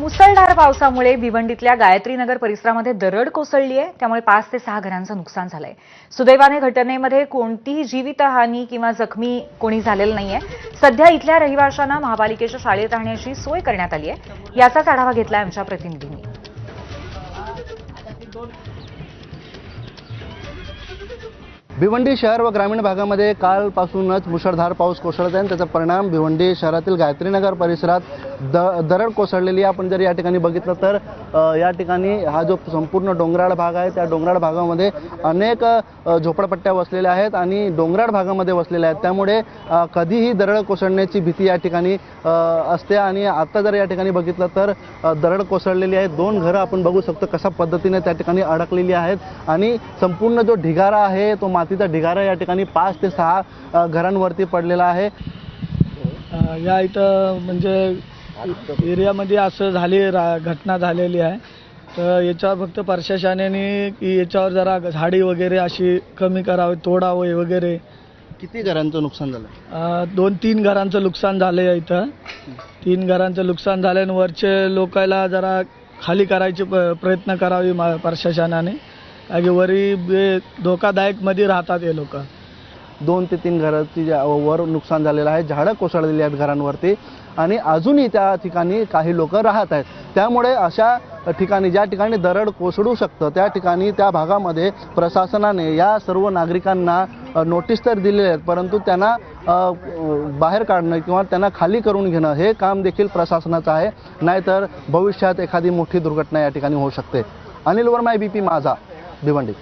मुसळधार पावसामुळे भिवंडीतल्या गायत्री नगर परिसरामध्ये दरड कोसळली आहे. त्यामुळे पाच ते सहा घरांचं नुकसान झालंय. सुदैवाने घटनेमध्ये कोणतीही जीवितहानी किंवा जखमी कोणी झालेलं नाहीये. सध्या इथल्या रहिवाशांना महापालिकेच्या शाळेत राहण्याची सोय करण्यात आली आहे. याचाच आढावा घेतलाय आमच्या प्रतिनिधींनी. भिवंडी शहर व ग्रामीण भागामध्ये कालपासूनच मुसळधार पाऊस कोसळत आहे आणि त्याचा परिणाम भिवंडी शहरातील गायत्रीनगर परिसरात द दरड कोसळलेली आपण जर या ठिकाणी बघितलं तर या ठिकाणी हा जो संपूर्ण डोंगराळ भाग आहे त्या डोंगराळ भागामध्ये अनेक झोपडपट्ट्या वसलेल्या आहेत आणि डोंगराळ भागामध्ये वसलेल्या आहेत. त्यामुळे कधीही दरड कोसळण्याची भीती या ठिकाणी असते. आणि आता जर या ठिकाणी बघितलं तर दरड कोसळलेली आहे दोन घरं आपण बघू शकतो कशा पद्धतीने त्या ठिकाणी अडकलेली आहेत. आणि संपूर्ण जो ढिगारा आहे तो मातीचा ढिगारा या ठिकाणी पाच ते सहा घरांवरती पडलेला आहे. या इथं म्हणजे एरियामध्ये असं झाली रा घटना झालेली आहे. तर याच्यावर फक्त प्रशासनाने की याच्यावर जरा झाडी वगैरे अशी कमी करावी तोडावे वगैरे. किती घरांचं नुकसान झालं? दोन तीन घरांचं नुकसान झालं आहे इथं. तीन घरांचं नुकसान झालं आणि वरचे लोकायला जरा खाली करायचे प- प्रयत्न करावे मा प्रशासनाने. कारण की वरी बे- धोकादायकमध्ये राहतात हे लोक. दोन ते तीन घराची वर नुकसान झालेलं आहे झाडं कोसळलेली आहेत घरांवरती. आणि अजूनही त्या ठिकाणी काही लोक राहत आहेत. त्यामुळे अशा ठिकाणी ज्या ठिकाणी दरड कोसळू शकतं त्या ठिकाणी त्या भागामध्ये प्रशासनाने या सर्व नागरिकांना नोटीस तर दिलेले आहेत परंतु त्यांना बाहेर काढणं किंवा त्यांना खाली करून घेणं हे काम देखील प्रशासनाचं आहे. नाहीतर भविष्यात एखादी मोठी दुर्घटना या ठिकाणी होऊ शकते. अनिल वर्मा बी पी माझा भिवंडी.